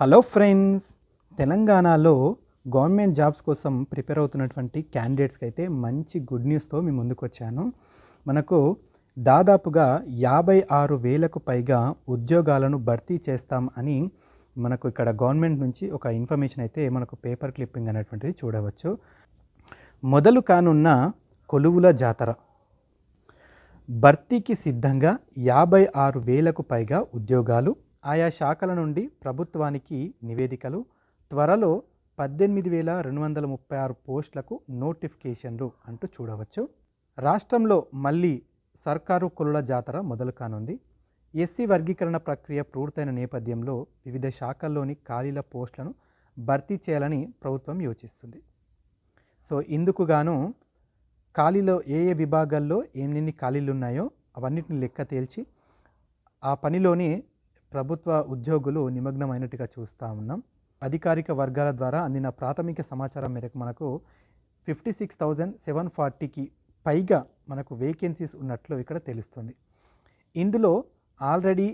Hello friends తెలంగాణలో government jobs కోసం prepare అవుతున్నటువంటి క్యాండిడేట్స్కి అయితే మంచి గుడ్ న్యూస్తో మీ ముందుకు వచ్చాను. మనకు దాదాపుగా యాభై ఆరు వేలకు పైగా ఉద్యోగాలను భర్తీ చేస్తాం అని మనకు ఇక్కడ గవర్నమెంట్ నుంచి ఒక ఇన్ఫర్మేషన్ అయితే మనకు పేపర్ క్లిప్పింగ్ అనేటువంటిది చూడవచ్చు. మొదలు కానున్న కొలువుల జాతర. భర్తీకి సిద్ధంగా యాభై ఆరు వేలకు పైగా ఉద్యోగాలు ఆయా శాఖల నుండి ప్రభుత్వానికి నివేదికలు త్వరలో పద్దెనిమిది వేల రెండు వందల ముప్పై ఆరు పోస్టులకు నోటిఫికేషన్లు అంటూ చూడవచ్చు. రాష్ట్రంలో మళ్ళీ సర్కారు కొలుల జాతర మొదలు కానుంది. ఎస్సీ వర్గీకరణ ప్రక్రియ పూర్తయిన నేపథ్యంలో వివిధ శాఖల్లోని ఖాళీల పోస్టులను భర్తీ చేయాలని ప్రభుత్వం యోచిస్తుంది. సో ఇందుకు గాను ఖాళీలో ఏ ఏ విభాగాల్లో ఎన్నెన్ని ఖాళీలు ఉన్నాయో అవన్నిటిని లెక్క తేల్చి ఆ పనిలోనే ప్రభుత్వ ఉద్యోగులు నిమగ్నమైనట్టుగా చూస్తూ ఉన్నాం. అధికారిక వర్గాల ద్వారా అందిన ప్రాథమిక సమాచారం మేరకు మనకు ఫిఫ్టీ సిక్స్ థౌజండ్ సెవెన్ ఫార్టీకి పైగా మనకు వేకెన్సీస్ ఉన్నట్లు ఇక్కడ తెలుస్తుంది. ఇందులో already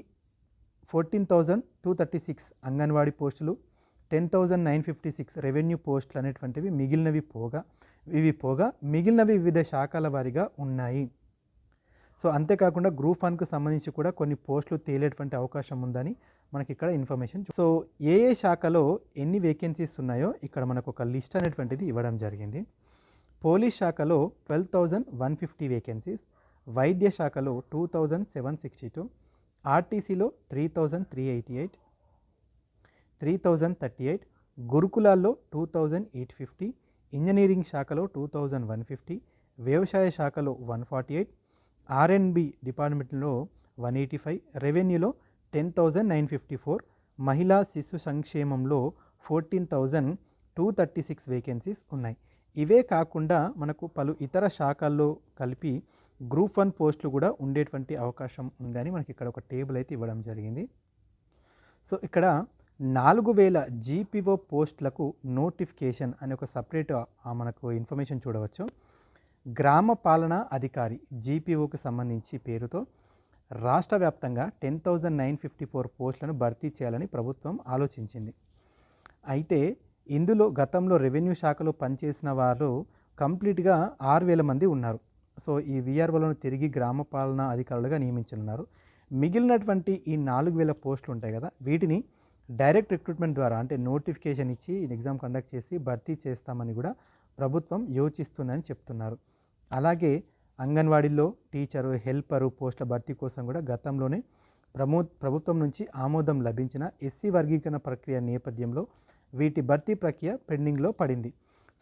fourteen thousand two thirty six anganwadi పోస్టులు ten thousand nine fifty six revenue పోస్టులు అనేటువంటివి మిగిలినవి పోగా ఇవి పోగా మిగిలినవి వివిధ శాఖల వారీగా ఉన్నాయి. సో అంతేకాకుండా గ్రూప్ వన్కు సంబంధించి కూడా కొన్ని పోస్టులు తేలేటువంటి అవకాశం ఉందని మనకి ఇక్కడ ఇన్ఫర్మేషన్ సో ఏ ఏ శాఖలో ఎన్ని వేకెన్సీస్ ఉన్నాయో ఇక్కడ మనకు ఒక లిస్ట్ అనేటువంటిది ఇవ్వడం జరిగింది. పోలీస్ శాఖలో twelve thousand one fifty vacancies వైద్య శాఖలో two thousand seven sixty two ఆర్టీసీలో three thousand three eighty eight three thousand thirty eight గురుకులాల్లో two thousand eight fifty engineering శాఖలో టూ థౌజండ్ వన్ ఫిఫ్టీ వ్యవసాయ శాఖలో వన్ ఫార్టీ ఎయిట్ ఆర్ఎన్బి డిపార్ట్మెంట్లో one eighty five రెవెన్యూలో ten thousand nine fifty four మహిళా శిశు సంక్షేమంలో fourteen thousand two thirty six vacancies ఉన్నాయి. ఇవే కాకుండా మనకు పలు ఇతర శాఖల్లో కలిపి గ్రూప్ వన్ పోస్టులు కూడా ఉండేటువంటి అవకాశం ఉందని మనకి ఇక్కడ ఒక టేబుల్ అయితే ఇవ్వడం జరిగింది. సో ఇక్కడ నాలుగు వేల జీపీఓ పోస్టులకు నోటిఫికేషన్ అనే ఒక సపరేట్ మనకు ఇన్ఫర్మేషన్ చూడవచ్చు. గ్రామ పాలనా అధికారి జీపీఓకి సంబంధించి పేరుతో రాష్ట్ర వ్యాప్తంగా ten thousand nine fifty four పోస్టులను భర్తీ చేయాలని ప్రభుత్వం ఆలోచించింది. అయితే ఇందులో గతంలో రెవెన్యూ శాఖలో పనిచేసిన వారు కంప్లీట్గా ఆరు వేల మంది ఉన్నారు. సో ఈ విఆర్ఓలను తిరిగి గ్రామ పాలనా అధికారులుగా నియమించనున్నారు. మిగిలినటువంటి ఈ నాలుగు వేల పోస్టులు ఉంటాయి కదా వీటిని డైరెక్ట్ రిక్రూట్మెంట్ ద్వారా అంటే నోటిఫికేషన్ ఇచ్చి ఎగ్జామ్ కండక్ట్ చేసి భర్తీ చేస్తామని కూడా ప్రభుత్వం యోచిస్తుందని చెప్తున్నారు. అలాగే అంగన్వాడీలో టీచరు హెల్పరు పోస్టుల భర్తీ కోసం కూడా గతంలోనే ప్రమో ప్రభుత్వం నుంచి ఆమోదం లభించిన ఎస్సీ వర్గీకరణ ప్రక్రియ నేపథ్యంలో వీటి భర్తీ ప్రక్రియ పెండింగ్లో పడింది.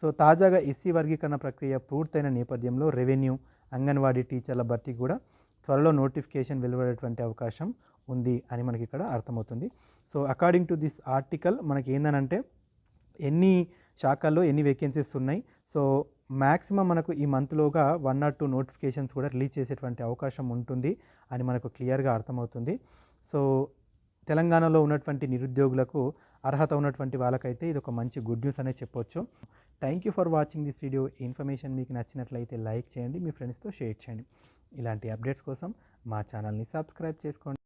సో తాజాగా ఎస్సీ వర్గీకరణ ప్రక్రియ పూర్తయిన నేపథ్యంలో రెవెన్యూ అంగన్వాడీ టీచర్ల భర్తీ కూడా త్వరలో నోటిఫికేషన్ వెలువడేటువంటి అవకాశం ఉంది అని మనకి ఇక్కడ అర్థమవుతుంది. So according to this article మనకి ఏందనంటే ఎన్ని శాఖల్లో ఎన్ని వేకెన్సీస్ ఉన్నాయి. సో మ్యాక్సిమం మనకు ఈ మంత్లోగా వన్ నాట్ టూ నోటిఫికేషన్స్ కూడా రిలీజ్ చేసేటువంటి అవకాశం ఉంటుంది అని మనకు క్లియర్గా అర్థమవుతుంది. సో తెలంగాణలో ఉన్నటువంటి నిరుద్యోగులకు అర్హత ఉన్నటువంటి వాళ్ళకైతే ఇది ఒక మంచి గుడ్ న్యూస్ అనే చెప్పొచ్చు. Thank you for watching this video. Information మీకు నచ్చినట్లయితే లైక్ చేయండి మీ ఫ్రెండ్స్తో షేర్ చేయండి. ఇలాంటి అప్డేట్స్ కోసం మా ఛానల్ని సబ్స్క్రైబ్ చేసుకోండి.